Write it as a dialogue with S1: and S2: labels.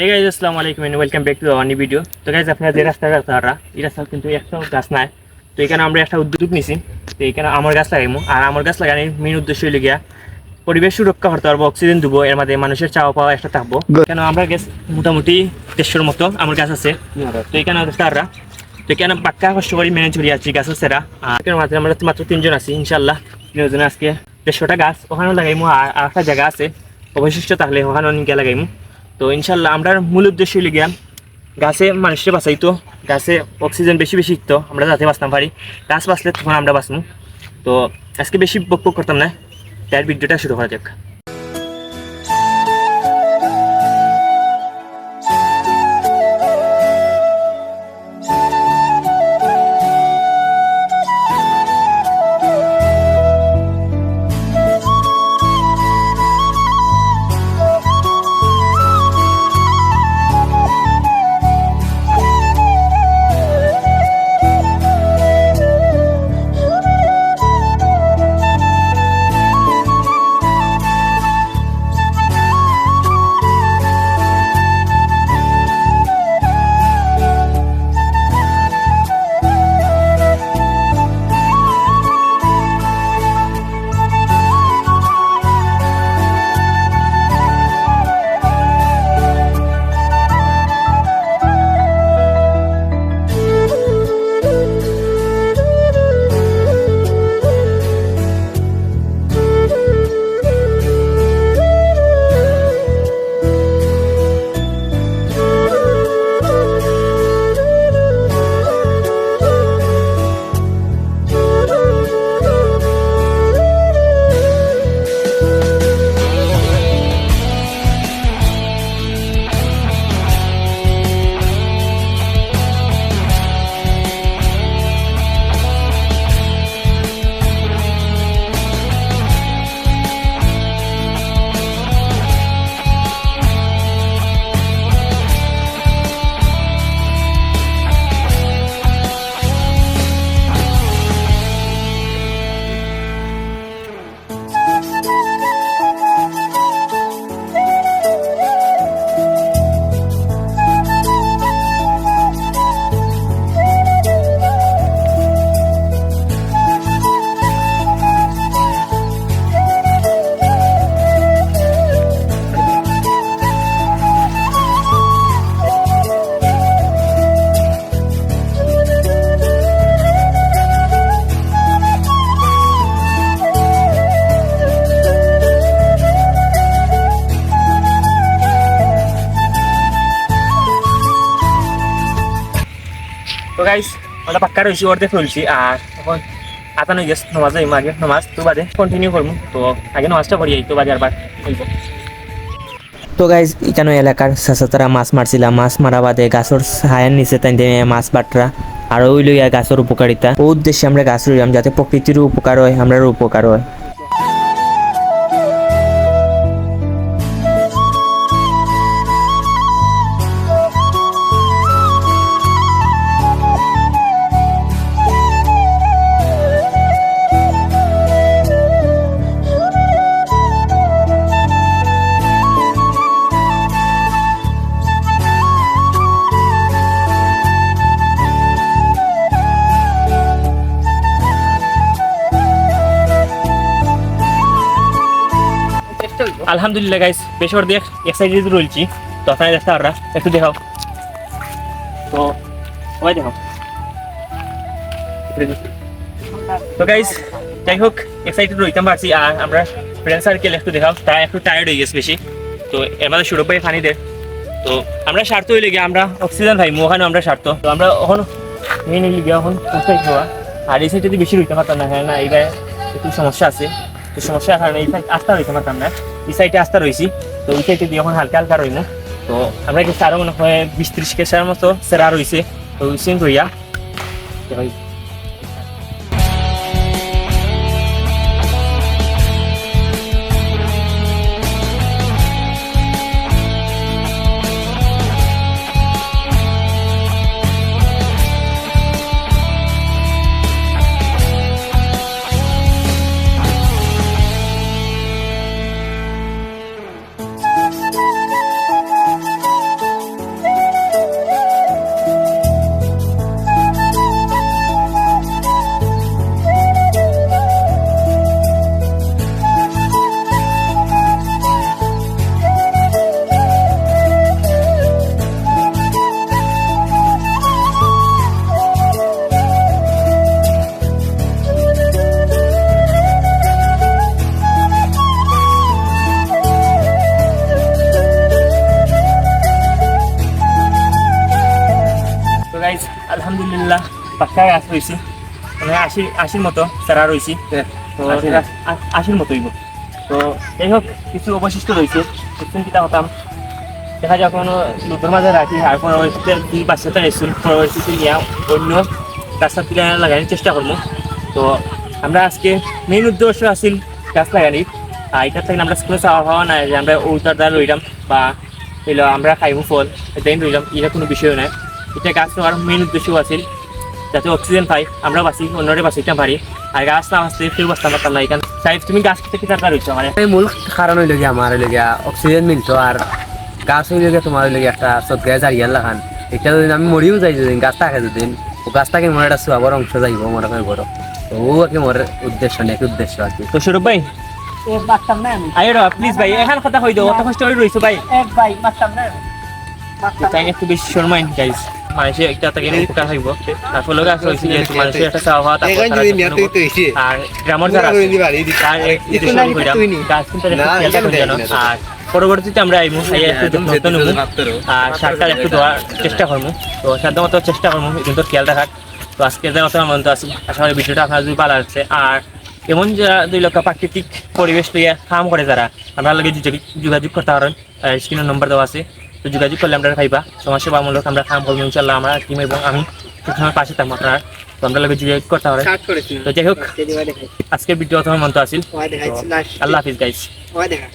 S1: এই গাইজ আসসালামু আলাইকুম and welcome back to new video তো গাইজ আপনারা যে রাস্তাটা তারা এই রাস্তা কিন্তু একটা গাছ নাই। তো এখানে আমরা একটা উদ্যোগ নিছি। তো এখানে আমার গাছ লাগাইমু। আর আমার গাছ লাগানোর মেন উদ্দেশ্য হইলে গিয়া পরিবেশ সুরক্ষা করতে পারব অক্সিজেন দেবো এর মধ্যে মানুষের চাওয়া পাওয়া একটা থাকব. কেন আমরা গাছ মোটামুটি দেড়শোর মতো আমার গাছ আছে। তো এখানে তারা। তো এখানে পাক্কা কষ্ট করে ম্যানেজ করি আছি গাছ সেরা আর এখানে মাত্র আমরা মাত্র তিনজন আছি ইনশাল্লাহ তিনজনে আজকে দেড়শোটা গাছ ওখানেও লাগাইমু। আর একটা জায়গা আছে অবশিষ্ট থাকলে ওখানেও নিয়ে লাগাইমু। তো ইনশাল্লাহ আমরা মূল উদ্দেশ্য গিয়া গাছে মানুষের বাঁচাইতো গাছে অক্সিজেন বেশি বেশি তো আমরা যাতে বাঁচতাম পারি। গাছ বাঁচলে তখন আমরা বাঁচবো তো আজকে বেশি বক করতাম না তার ভিডিওটা শুরু করা যাক। গাইস ওটা পাক্কা রয়েছি আর এখন গেছে নমাজ নমাজ তো বাদে কন্টিনিউ করব তো আগে নমাজটা তো বাদে
S2: তো গাইজ এখানে এলাকার চাচাতারা মাছ মারছিলাম মাছ মারা বাদে গাছর হায়ার নিচে তাই মাছ বাটরা আর ওই লইয়া গাছের উপকারিতা ও উদ্দেশ্যে আমরা গাছ রইলাম যাতে প্রকৃতির উপকার হয় আমরার উপকার হয়।
S1: আলহামদুলিল্লাহ গাইস বেশ অর্ধেক এক্সাইটেড রয়েছি তো আপনারা দেখতে পাররা, একটু দেখাও। তো, সবাই দেখাও। তো গাইস যাই হোক এক্সাইটেড রইতাম পারছি আর আমরা ফ্রেন্ড সার্কেল একটু দেখাও। তা একটু টায়ার্ড হয়ে গেছে বেশি। তো, এর মধ্যে সুরভ ভাই পানি দেয় তো, আমরা স্বার্থ হইলে গিয়ে আমরা অক্সিজেন ভাই ওখানে আমরা স্বার্থ তো, আমরা এখন মেন হইলে গিয়ে এখন সুস্থ হওয়া আর এই সাইড যদি বেশি রইতে পারতাম না হ্যাঁ না, এইবার একটু সমস্যা আছে। তো, সমস্যার কারণে এই সাইড আস্থা রইতে পারতাম না। এই সাইডে আস্তা রয়েছি। তো ওই সাইডে দিয়ে এখন হালকা হালকা রইমু। তো আমরা কিছু সারো মনে হয় বিশ ত্রিশ কেসার মতো সেরা রয়েছে। তো ওই সিন রইয়া। পাক্কা গাছ রয়েছে। মানে আশি আশির মতো চারা রয়েছে। তো
S3: আশি?
S1: আশির মতোই গো। তো যাই হোক কিছু অবশিষ্ট রয়েছে। কিতা হতাম দেখা যায় কোনো নতুন মাঝে রাখি। আর পরবর্তীতে দুই বাচ্চাটা এসুন পরবর্তীতে নিয়ে অন্য গাছটা তুলে লাগানোর চেষ্টা করব। তো আমরা আজকে মেইন উদ্দেশ্য আছিল গাছ লাগানি। আর এটা থেকে আমরা স্কুলে চাওয়া হওয়া নাই যে আমরা ওটার দ্বারা রইলাম বা এলো আমরা খাইব ফল এটাই রইলাম এটা কোনো বিষয় নয় এটা গাছ নেওয়ার মেইন উদ্দেশ্য আছিল। যাতে অক্সিজেন পাই। আমরা বাঁচি অন্যরে বাঁচিতে পারি। আর গাছ না বাঁচতে কেউ বাঁচতে পারতাম না এখানে সাহেব তুমি গাছ থেকে তার রয়েছো মানে
S3: এই মূল কারণ হইল গিয়া আমার হইল গিয়া অক্সিজেন মিলতো আর গাছ হইল গিয়া তোমার হইল গিয়া একটা সদগায় জারিয়ার লাগান। এটা যদি আমি মরিও যাই যদি গাছ থাকে যদি ও গাছ থাকে মনে একটা সুয়াবর অংশ যাইব মনে করে বড়। তো ও আর কি মোর উদ্দেশ্য নেই উদ্দেশ্য আর কি।
S1: তো সৌরভ ভাই প্লিজ ভাই এখান কথা হই দাও অত কষ্ট করে রয়েছো ভাই।
S4: এক ভাই বাঁচতাম না
S1: একটু বেশি শর্মাইন গাইজ মানুষের একটা তাকে উপকার গাছ রয়েছে যেহেতু মানুষের একটা চাওয়া তারপর তারা
S5: যদি
S1: যত্ন
S5: নিয়ে তুই
S1: করব।
S5: তো এসে
S1: আর গ্রামের যারা। গাছ কিন্তু। আর পরবর্তীতে আমরা আইমু আইয়া একটু যত্ন নেব আর সারটার একটু দেওয়ার চেষ্টা করব। তো সাধ্য মতো চেষ্টা করব কিন্তু খেয়াল রাখার। তো আজকে যে মতো মন্ত আছে আশা করি ভিডিওটা আপনার যদি ভালো লাগছে। আর এমন যারা দুই লক্ষ প্রাকৃতিক পরিবেশ লইয়া কাম করে যারা আমরা লগে যোগাযোগ করতে পারেন। স্ক্রিনের নম্বর দেওয়া আছে। তো যোগাযোগ করলে আমরা খাইবা। সমাজসেবামূলক আমরা কাম করব ইনশাল্লাহ আমরা টিম এবং আমি সবসময় পাশে থাকব আপনার। তো আমরা লগে যোগাযোগ করতে
S5: হবে।
S1: তো যাই হোক
S4: দেখাই
S1: আজকের ভিডিও তোমার মন্ত আছিল।
S4: ওই দেখাইছি। লাস্ট
S1: আল্লাহ হাফিজ গাইস
S4: দেখা।